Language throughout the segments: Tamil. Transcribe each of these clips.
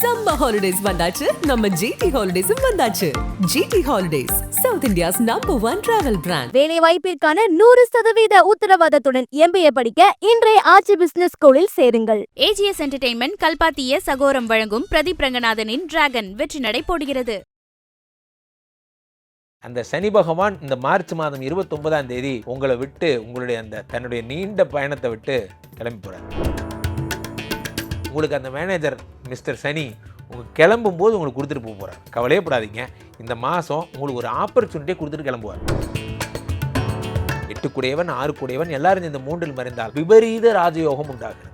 சம்மர் ஹாலிடேஸ் வந்தாச்சு. நம்ம ஜிடி ஹாலிடேஸும் வந்தாச்சு. GT holidays South India's number one travel brand வேலை வாய்ப்பிற்கான நூறு சதவீத உத்தரவாதத்துடன் எம்பிஏ படிக்க இன்றைய ஆட்சி பிசினஸ் ஸ்கூலில் சேருங்கள். ஏஜிஎஸ் என்டர்டெயின்மெண்ட் கல்பாத்திய சகோரம் வழங்கும் பிரதீப் ரங்கநாதனின் டிராகன் வெற்றி நடை போடுகிறது. அந்த சனி பகவான் இந்த மார்ச் மாதம் இருபத்தொன்பதாம் தேதி உங்களை விட்டு உங்களுடைய அந்த தன்னுடைய நீண்ட பயணத்தை விட்டு கிளம்பி போறார். உங்களுக்கு அந்த மேனேஜர் மிஸ்டர் சனி உங்கள் கிளம்பும் போது உங்களுக்கு கொடுத்துட்டு போக போகிறார் கவலையே படாதீங்க இந்த மாதம் உங்களுக்கு ஒரு ஆப்பர்ச்சுனிட்டியை கொடுத்துட்டு கிளம்புவார். எட்டு கூடையவன் ஆறு கூடையவன் எல்லாரும் இந்த மூன்றில் மறைந்தால் விபரீத ராஜயோகம் உண்டாகிறது.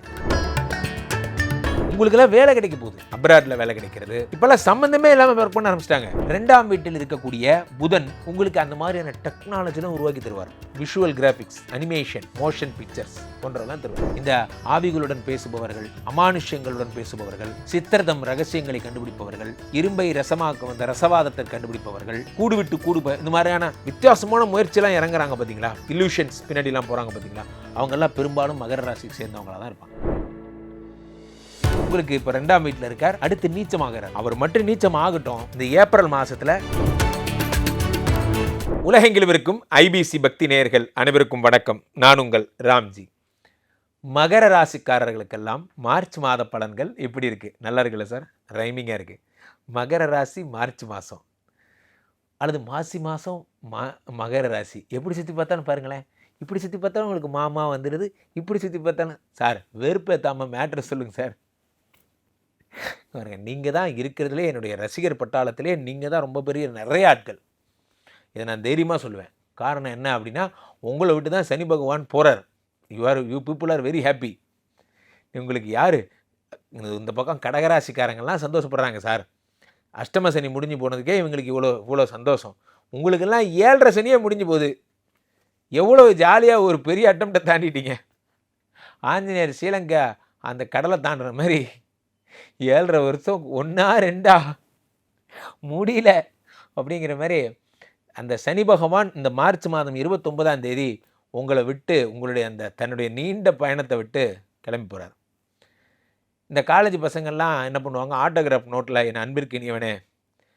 உங்களுக்கெல்லாம் வேலை கிடைக்க போகுது. அப்ராட்ல வேலை கிடைக்கிறது. இப்பெல்லாம் சம்பந்தமே இல்லாம ஒர்க் பண்ண ஆரம்பிச்சிட்டாங்க. ரெண்டாம் வீட்டில் இருக்கக்கூடிய புதன் உங்களுக்கு அந்த மாதிரியான டெக்னாலஜிலாம் உருவாக்கி தருவார். Visual graphics animation motion pictures போன்றதெல்லாம் தருவார். இந்த ஆவிகளுடன் பேசுபவர்கள் அமானுஷ்யங்களுடன் பேசுபவர்கள் சித்திரதம் ரகசியங்களை கண்டுபிடிப்பவர்கள் இரும்பை ரசமாக்க வந்த ரசவாதத்தை கண்டுபிடிப்பவர்கள் கூடு விட்டு கூடு இந்த மாதிரியான வித்தியாசமான முயற்சியெல்லாம் இறங்குறாங்க பார்த்தீங்களா இல்யூஷன்ஸ் பின்னாடிலாம் போகிறாங்க பார்த்தீங்களா அவங்கெல்லாம் பெரும்பாலும் மகர ராசிக்கு சேர்ந்தவங்களா தான் இருப்பாங்க. உங்களுக்கு இப்போ ரெண்டாம் வீட்டில் இருக்கார் அடுத்து நீச்சமாகிறார். அவர் மட்டும் நீச்சம் ஆகட்டும் இந்த ஏப்ரல் மாதத்தில் உலகெங்கிலும் இருக்கும் ஐபிசி பக்தி நேயர்கள் அனைவருக்கும் வணக்கம். நான் உங்கள் ராம்ஜி. மகர ராசிக்காரர்களுக்கெல்லாம் மார்ச் மாத பலன்கள் எப்படி இருக்குது நல்லா இருக்குல்ல சார்? ரைமிங்காக இருக்குது மகர ராசி மார்ச் மாதம் அல்லது மாசி மாதம் மா மகர ராசி. எப்படி சுற்றி பார்த்தாலும் பாருங்களேன். இப்படி சுற்றி பார்த்தாலும் உங்களுக்கு மாமா வந்துடுது இப்படி சுற்றி பார்த்தாலும் சார் வெறுப்பேற்றாமல் மேட்ரு சொல்லுங்கள் சார். பாருங்க நீங்கள் தான் இருக்கிறதுலே என்னுடைய ரசிகர் பட்டாளத்திலே நீங்கள் தான் ரொம்ப பெரிய நிறைய ஆட்கள். இதை நான் தைரியமாக சொல்லுவேன் காரணம் என்ன அப்படின்னா உங்களை விட்டு தான் சனி பகவான் போகிறார் you are you people are very happy உங்களுக்கு யார்? இந்த பக்கம் கடகராசிக்காரங்கள்லாம் சந்தோஷப்படுறாங்க சார் அஷ்டம சனி முடிஞ்சு போனதுக்கே இவங்களுக்கு இவ்வளோ இவ்வளோ சந்தோஷம். உங்களுக்கெல்லாம் ஏழரை சனியே முடிஞ்சு போகுது. எவ்வளோ ஜாலியாக ஒரு பெரிய அட்டம்ப்டை தாண்டிட்டீங்க. ஆஞ்சநேயர் ஸ்ரீலங்கா அந்த கடலை தாண்டுற மாதிரி ஏழரை வருஷம் ஒன்றா ரெண்டா? முடியல. அப்படிங்கிற மாதிரி அந்த சனி பகவான் இந்த மார்ச் மாதம் இருபத்தொன்பதாம் தேதி உங்களை விட்டு உங்களுடைய அந்த தன்னுடைய நீண்ட பயணத்தை விட்டு கிளம்பி போகிறார் இந்த காலேஜ் பசங்கள்லாம் என்ன பண்ணுவாங்க? ஆட்டோகிராஃப் நோட்டில் என் அன்பிற்கு இனியவனே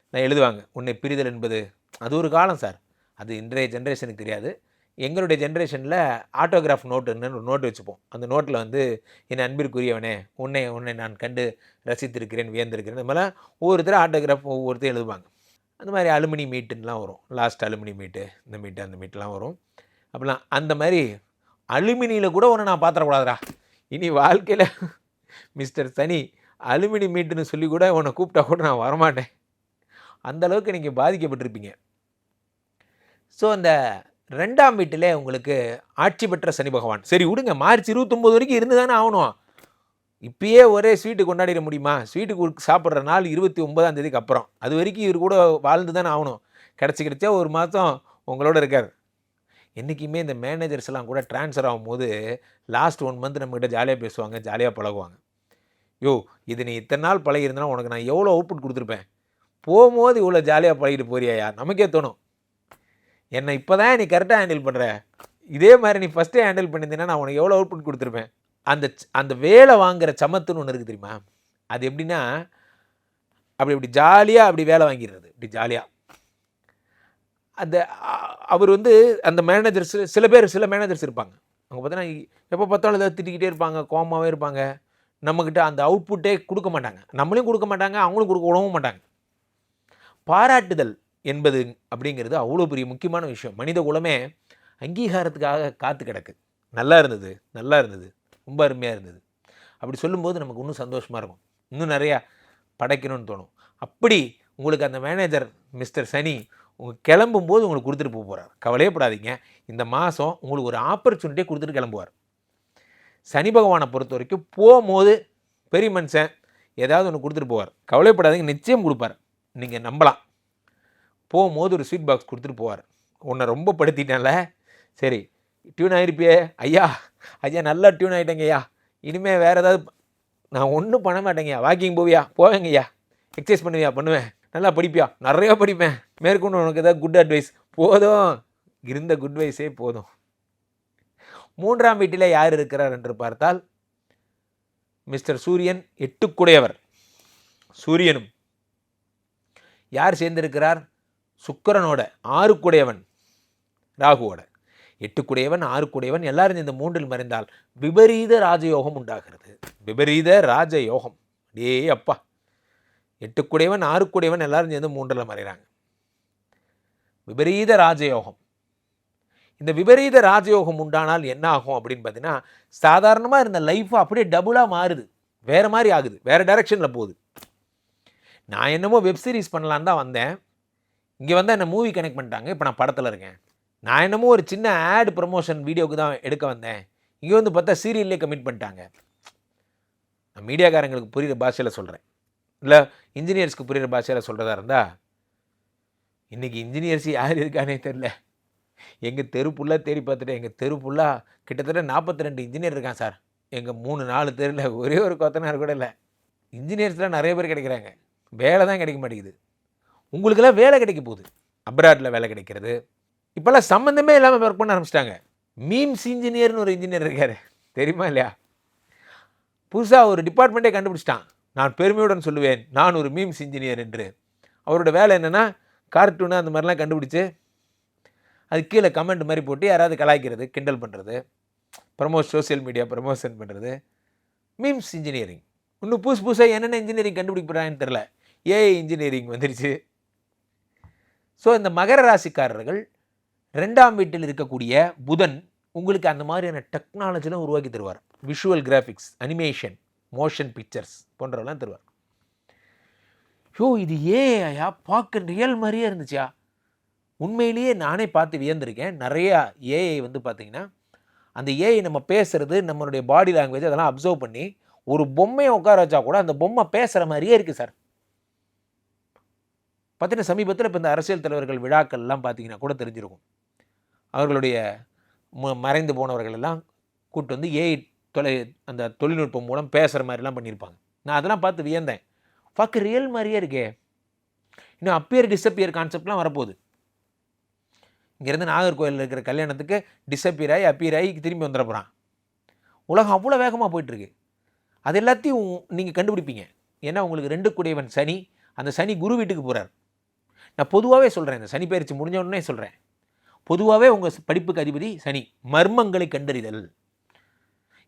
நான் எழுதுவாங்க. உன்னை பிரிதல் என்பது அது ஒரு காலம் சார். அது இன்றைய ஜென்ரேஷனுக்கு தெரியாது. எங்களுடைய ஜென்ரேஷனில் ஆட்டோகிராஃப் நோட்டுன்னு ஒரு நோட்டு வச்சுப்போம். அந்த நோட்டில் வந்து என் அன்பிற்குரியவனே உன்னை உன்னை நான் கண்டு ரசித்திருக்கிறேன் வியந்திருக்கிறேன். இந்த மாதிரிலாம் ஒவ்வொருத்தரும் ஆட்டோகிராஃப் ஒவ்வொருத்தரும் எழுதுவாங்க. அந்த மாதிரி அலுமினி மீட்டுன்னெலாம் வரும். லாஸ்ட் அலுமினி மீட்டு இந்த மீட்டு அந்த மீட்டுலாம் வரும். அப்படிலாம் அந்த மாதிரி அலுமினியில் கூட ஒன்று நான் பாத்திரக்கூடாதுடா. இனி வாழ்க்கையில் மிஸ்டர் சனி அலுமினி மீட்டுன்னு சொல்லி கூட உன்னை கூப்பிட்டா கூட நான் வரமாட்டேன். அந்த அளவுக்கு நீங்கள் பாதிக்கப்பட்டிருப்பீங்க. ஸோ அந்த ரெண்டாம் வீட்டிலே உங்களுக்கு ஆட்சி பெற்ற சனி பகவான். சரி விடுங்க. மார்ச் இருபத்தொம்போது வரைக்கும் இருந்து தானே ஆகணும். இப்பயே ஒரே ஸ்வீட்டு கொண்டாடிட முடியுமா? ஸ்வீட்டு சாப்பிட்ற நாள் இருபத்தி ஒன்பதாம் தேதிக்கு அப்புறம். அது வரைக்கும் இவர் கூட வாழ்ந்து தானே ஆகணும். கிடச்சி கிடச்சா ஒரு மாதம் உங்களோட இருக்கார். என்றைக்குமே இந்த மேனேஜர்ஸ் எல்லாம் கூட ட்ரான்ஸ்ஃபர் ஆகும்போது லாஸ்ட் ஒன் மந்த் நம்மக்கிட்ட ஜாலியாக பேசுவாங்க ஜாலியாக பழகுவாங்க. யோ இது நீ இத்தனை நாள் பழகிருந்தனா உனக்கு நான் எவ்வளோ அவுட்புட் கொடுத்துருப்பேன்? போகும்போது இவ்வளோ ஜாலியாக பழகிட்டு போறியாயா நமக்கே தோணும். என்னை இப்போ தான் நீ கரெக்டாக ஹேண்டில் பண்ணுற இதே மாதிரி நீ ஃபஸ்ட்டே ஹேண்டில் பண்ணியிருந்தீங்கன்னா நான் உனக்கு எவ்வளோ அவுட்புட் கொடுத்துருப்பேன். அந்த அந்த வேலை வாங்குற சமத்துன்னு ஒன்று இருக்குது தெரியுமா? அது எப்படின்னா அப்படி இப்படி ஜாலியாக அப்படி வேலை வாங்கிடுறது. இப்படி ஜாலியாக அந்த அவர் வந்து அந்த மேனேஜர்ஸ் சில பேர் சில மேனேஜர்ஸ் இருப்பாங்க. அவங்க பார்த்தீங்கன்னா எப்போ பார்த்தாலும் ஏதாவது திட்டிக்கிட்டே இருப்பாங்க கோமாவே இருப்பாங்க. நம்மக்கிட்ட அந்த அவுட்புட்டே கொடுக்க மாட்டாங்க. நம்மளையும் கொடுக்க மாட்டாங்க அவங்களும் கொடுக்க விடவும் மாட்டாங்க. பாராட்டுதல். என்பது அப்படிங்கிறது அவ்வளோ பெரிய முக்கியமான விஷயம். மனித குலமே அங்கீகாரத்துக்காக காத்து கிடக்கு. நல்லா இருந்தது நல்லா இருந்தது ரொம்ப அருமையாக இருந்தது. அப்படி சொல்லும்போது நமக்கு இன்னும் சந்தோஷமாக இருக்கும். இன்னும் நிறையா படைக்கணும்னு தோணும். அப்படி உங்களுக்கு அந்த மேனேஜர் மிஸ்டர் சனி உங்கள் கிளம்பும்போது உங்களுக்கு கொடுத்துட்டு போக போகிறார் கவலையே படாதீங்க இந்த மாதம் உங்களுக்கு ஒரு ஆப்பர்ச்சுனிட்டியை கொடுத்துட்டு கிளம்புவார். சனி பகவானை பொறுத்த வரைக்கும் போகும்போது பெரிய மனுஷன் ஏதாவது ஒன்று கொடுத்துட்டு போவார். கவலைப்படாதீங்க நிச்சயம் கொடுப்பார். நீங்கள் நம்பலாம். போகும்போது ஒரு ஸ்வீட் பாக்ஸ் கொடுத்துட்டு போவார். உன்னை ரொம்ப படுத்திட்டேன்ல. சரி டியூன் ஆகிருப்பியே ஐயா ஐயா நல்லா டியூன் ஆகிட்டேங்க ஐயா. இனிமேல் வேறு ஏதாவது நான் ஒன்றும் பண்ண மாட்டேங்கய்யா வாக்கிங் போவியா? போவேங்க ஐயா. எக்ஸசைஸ் பண்ணுவியா? பண்ணுவேன். நல்லா படிப்பியா? நிறையா படிப்பேன். மேற்கொண்டு உனக்கு ஏதாவது குட் அட்வைஸ் போதும். இருந்த குட் வைஸே போதும். மூன்றாம் வீட்டில் யார் இருக்கிறார் என்று பார்த்தால் மிஸ்டர் சூரியன் எட்டுக்குடையவர். சூரியனும். யார் சேர்ந்திருக்கிறார்? சுக்கரனோட ஆறுக்குடையவன் ராகுவோட. எட்டுக்குடையவன் ஆறுக்குடையவன் எல்லாரும் இந்த மூன்றில் மறைந்தால் விபரீத ராஜயோகம் உண்டாகிறது. விபரீத ராஜயோகம். டே அப்பா. எட்டுக்குடையவன் ஆறுக்குடையவன் எல்லாரும் சேர்ந்து மூன்றில் மறைகிறாங்க. விபரீத ராஜயோகம். இந்த விபரீத ராஜயோகம் உண்டானால் என்ன ஆகும் அப்படின்னு பார்த்தீங்கன்னா சாதாரணமாக இருந்த லைஃப் அப்படியே டபுளாக மாறுது. வேறு மாதிரி ஆகுது. வேறு டைரெக்ஷனில் போகுது. நான் என்னமோ வெப் சீரிஸ் பண்ணலான்னு தான் வந்தேன். இங்கே வந்து என்னை மூவி கனெக்ட் பண்ணிட்டாங்க? இப்போ நான் படத்தில் இருக்கேன். நான் என்னமோ ஒரு சின்ன ஆட் ப்ரமோஷன் வீடியோக்கு தான் எடுக்க வந்தேன். இங்கே வந்து பார்த்தா சீரியல்லே கமிட் பண்ணிட்டாங்க. நான் மீடியாக்காரங்களுக்கு புரிகிற பாஷையில் சொல்கிறேன் இல்லை இன்ஜினியர்ஸ்க்கு புரிகிற பாஷையில் சொல்கிறதா இருந்தால் இன்றைக்கி இன்ஜினியர்ஸ் யார் இருக்கானே தெரில எங்கள் தெரு ஃபுல்லாக தேடி பார்த்துட்டு எங்கள் தெரு ஃபுல்லாக கிட்டத்தட்ட நாற்பத்தி ரெண்டு இன்ஜினியர் இருக்கான் சார். எங்கள் மூணு நாலு தெருவில் ஒரே ஒரு கொத்தனார் கூட இல்லை. இன்ஜினியர்ஸ்லாம் நிறைய பேர் கிடைக்கிறாங்க. வேலை தான் கிடைக்க மாட்டேங்குது. உங்களுக்கெல்லாம் வேலை கிடைக்க போகுது. அப்ராட்டில் வேலை கிடைக்கிறது. இப்போல்லாம் சம்மந்தமே இல்லாமல் ஒர்க் பண்ண ஆரம்பிச்சிட்டாங்க. மீம்ஸ் இன்ஜினியர்னு ஒரு இன்ஜினியர் இருக்கார். தெரியுமா இல்லையா? புதுசாக ஒரு டிபார்ட்மெண்ட்டே கண்டுபிடிச்சிட்டான். நான் பெருமையுடன் சொல்லுவேன் நான் ஒரு மீம்ஸ் இன்ஜினியர் என்று. அவரோட வேலை என்னென்னா கார்ட்டூனு அந்த மாதிரிலாம் கண்டுபிடிச்சி அது கீழே கமெண்ட் மாதிரி போட்டு யாராவது கலாய்க்கிறது கிண்டல் பண்ணுறது ப்ரமோட் சோஷியல் மீடியா ப்ரமோஷன் பண்ணுறது மீம்ஸ் இன்ஜினியரிங் இன்னும் புதுசு புதுசாக என்னென்ன இன்ஜினியரிங் கண்டுபிடிக்கிறான்னு தெரில ஏஐ இன்ஜினியரிங் வந்துருச்சு. ஸோ இந்த மகர ராசிக்காரர்கள் ரெண்டாம் வீட்டில் இருக்கக்கூடிய புதன் உங்களுக்கு அந்த மாதிரியான டெக்னாலஜிலாம் உருவாக்கி தருவார். Visual graphics animation motion pictures போன்றவெல்லாம் தருவார். ஷோ இது ஏஐயா பார்க்க ரியல் மாதிரியே இருந்துச்சா உண்மையிலேயே நானே பார்த்து வியந்திருக்கேன். நிறையா ஏஐ வந்து பார்த்தீங்கன்னா அந்த ஏஐ நம்ம பேசுகிறது நம்மளுடைய பாடி லாங்குவேஜ் அதெல்லாம் அப்சர்வ் பண்ணி ஒரு பொம்மையை உட்கார வச்சா கூட அந்த பொம்மை பேசுகிற மாதிரியே இருக்குது சார் பார்த்தீங்கன்னா சமீபத்தில் இப்போ இந்த அரசியல் தலைவர்கள் விழாக்கள்லாம் பார்த்தீங்கன்னா கூட தெரிஞ்சிருக்கும். அவர்களுடைய ம மறைந்து போனவர்கள் எல்லாம் கூப்பிட்டு வந்து ஏஐ தொலை அந்த தொழில்நுட்பம் மூலம் பேசுகிற மாதிரிலாம் பண்ணியிருப்பாங்க நான் அதெல்லாம் பார்த்து வியந்தேன். ஃபக்கு ரியல் மாதிரியே இருக்கே. இன்னும் அப்பியர் டிஸப்பியர் கான்செப்ட்லாம் வரப்போகுது. இங்கேருந்து நாகர்கோயிலில் இருக்கிற கல்யாணத்துக்கு டிஸப்பியர் ஆகி அப்பியர் ஆகி திரும்பி வந்துட போகிறான் உலகம் அவ்வளோ வேகமாக போயிட்டுருக்கு. அது எல்லாத்தையும் நீங்கள் கண்டுபிடிப்பீங்க. ஏன்னா உங்களுக்கு ரெண்டு குடையவன் சனி அந்த சனி குரு வீட்டுக்கு போகிறார் நான் பொதுவாகவே சொல்கிறேன் இந்த சனி பயிற்சி முடிஞ்ச உடனே சொல்கிறேன் பொதுவாகவே உங்கள் படிப்புக்கு அதிபதி சனி மர்மங்களை கண்டறிதல்.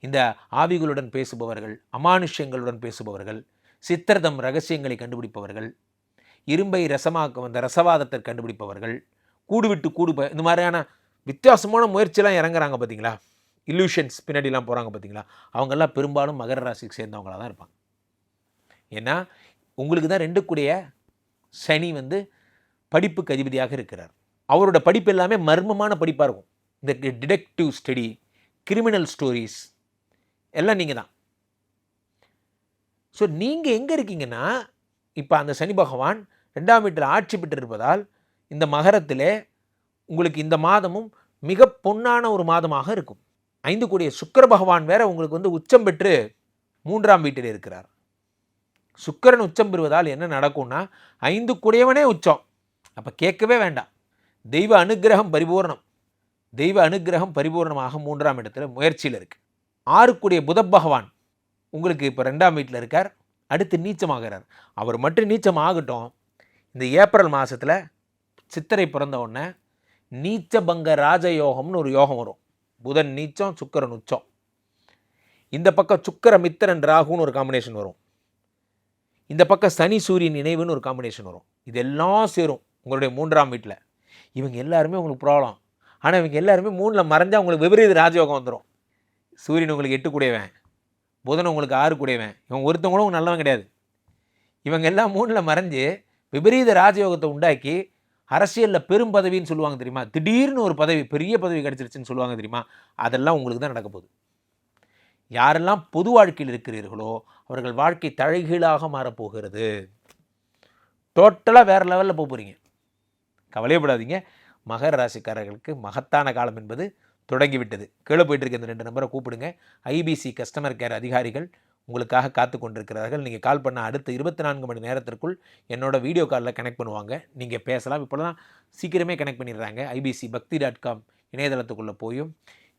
இந்த ஆவிகளுடன் பேசுபவர்கள் அமானுஷ்யங்களுடன் பேசுபவர்கள் சித்திரதம் ரகசியங்களை கண்டுபிடிப்பவர்கள் இரும்பை ரசமாக்க வந்த ரசவாதத்தை கண்டுபிடிப்பவர்கள் கூடு விட்டு கூடு ப- இந்த மாதிரியான வித்தியாசமான முயற்சியெலாம் இறங்குறாங்க பார்த்தீங்களா இல்லூஷன்ஸ் பின்னாடிலாம் போகிறாங்க பார்த்தீங்களா அவங்கெல்லாம் பெரும்பாலும் மகர ராசிக்கு சேர்ந்தவங்களாக தான் இருப்பாங்க. ஏன்னா உங்களுக்கு தான் ரெண்டு கூடிய சனி வந்து படிப்புக்கு அதிபதியாக இருக்கிறார். அவரோட படிப்பு எல்லாமே மர்மமான படிப்பாக இருக்கும். இந்த டிடெக்டிவ் ஸ்டடி கிரிமினல் ஸ்டோரிஸ் எல்லாம் நீங்கள் தான். ஸோ நீங்கள் எங்கே இருக்கீங்கன்னா இப்போ அந்த சனி பகவான் ரெண்டாம் வீட்டில் ஆட்சி பெற்று இருப்பதால் இந்த மகரத்தில் உங்களுக்கு இந்த மாதமும் மிக பொன்னான ஒரு மாதமாக இருக்கும். ஐந்து கூடிய சுக்கர பகவான் வேற உங்களுக்கு வந்து உச்சம் பெற்று மூன்றாம் வீட்டில் இருக்கிறார். சுக்கிரன் உச்சம் பெறுவதால் என்ன நடக்கும்னா ஐந்து கூடியவனே உச்சம். அப்போ கேட்கவே வேண்டாம். தெய்வ அனுக்கிரகம் பரிபூர்ணம். தெய்வ அனுக்கிரகம் பரிபூர்ணமாக மூன்றாம் இடத்துல முயற்சியில் இருக்குது ஆறுக்குடைய புத பகவான் உங்களுக்கு இப்போ ரெண்டாம் வீட்டில் இருக்கார். அடுத்து நீச்சமாகிறார். அவர் மட்டும் நீச்சம் ஆகட்டும். இந்த ஏப்ரல் மாதத்தில் சித்திரை பிறந்த உடனே நீச்சபங்க ராஜயோகம்னு ஒரு யோகம் வரும். புதன் நீச்சம் சுக்கரன் உச்சம். இந்த பக்கம் சுக்கர மித்திரன் ராகுன்னு ஒரு காம்பினேஷன் வரும். இந்த பக்கம் சனி சூரியன் நினைவுன்னு ஒரு காம்பினேஷன் வரும். இதெல்லாம் சேரும். உங்களுடைய மூன்றாம் வீட்டில் இவங்க எல்லாருமே உங்களுக்கு ப்ராப்ளம் ஆனால் இவங்க எல்லாருமே மூணில் மறைஞ்சா உங்களுக்கு விபரீத ராஜயோகம் வந்துடும் சூரியன் உங்களுக்கு எட்டு கூடையவன். புதன் உங்களுக்கு ஆறு கூடையவன். இவன் ஒருத்தவங்களும் நல்லவன் கிடையாது. இவங்க எல்லாம் மூணில் மறைஞ்சு விபரீத ராஜயோகத்தை உண்டாக்கி அரசியலில் பெரும் பதவின்னு சொல்லுவாங்க தெரியுமா? திடீர்னு ஒரு பதவி பெரிய பதவி கிடச்சிருச்சுன்னு சொல்லுவாங்க தெரியுமா? அதெல்லாம் உங்களுக்கு தான் நடக்க போகுது. யாரெல்லாம் பொது வாழ்க்கையில் இருக்கிறீர்களோ அவர்கள் வாழ்க்கை தலைகீழாக மாறப்போகிறது. டோட்டலாக வேறு லெவலில் போக போகிறீங்க கவலையப்படாதீங்க. மகர ராசிக்காரர்களுக்கு மகத்தான காலம் என்பது தொடங்கிவிட்டது. கீழே போயிட்டு இருக்க இந்த ரெண்டு நம்பரை கூப்பிடுங்க. ஐபிசி கஸ்டமர் கேர் அதிகாரிகள் உங்களுக்காக காத்து கொண்டிருக்கிறார்கள். நீங்கள் கால் பண்ண அடுத்த இருபத்தி நான்கு மணி நேரத்திற்குள் என்னோட வீடியோ காலில் கனெக்ட் பண்ணுவாங்க. நீங்கள் பேசலாம். இப்போலாம் சீக்கிரமே கனெக்ட் பண்ணிடுறாங்க. ஐபிசி பக்தி டாட் காம் இணையதளத்துக்குள்ளே போயும்.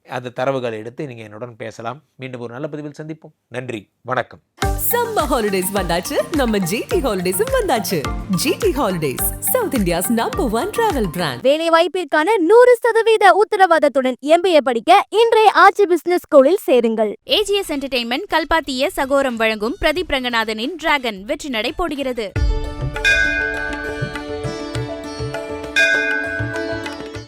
அந்த தரவுகளை எடுத்து நீங்கள் என்னுடன் பேசலாம். மீண்டும் ஒரு நல்ல பதிவில் சந்திப்போம். நன்றி. வணக்கம். சம்ம ஹாலிடேஸ் வந்தாச்சு. நம்ம ஜிடி ஹாலிடேஸும் வந்தாச்சு. GT holidays South India's number one travel brand வேலை வாய்ப்பிற்கான நூறு சதவீத உத்தரவாதத்துடன் எம்பிஏ படிக்க இன்றைய ஆட்சி பிசினஸ் ஸ்கூலில் சேருங்கள். ஏஜிஎஸ் என்டர்டெயின்மெண்ட் கல்பாத்திய சகோரம் வழங்கும் பிரதீப் ரங்கநாதனின் டிராகன் வெற்றி நடை போடுகிறது.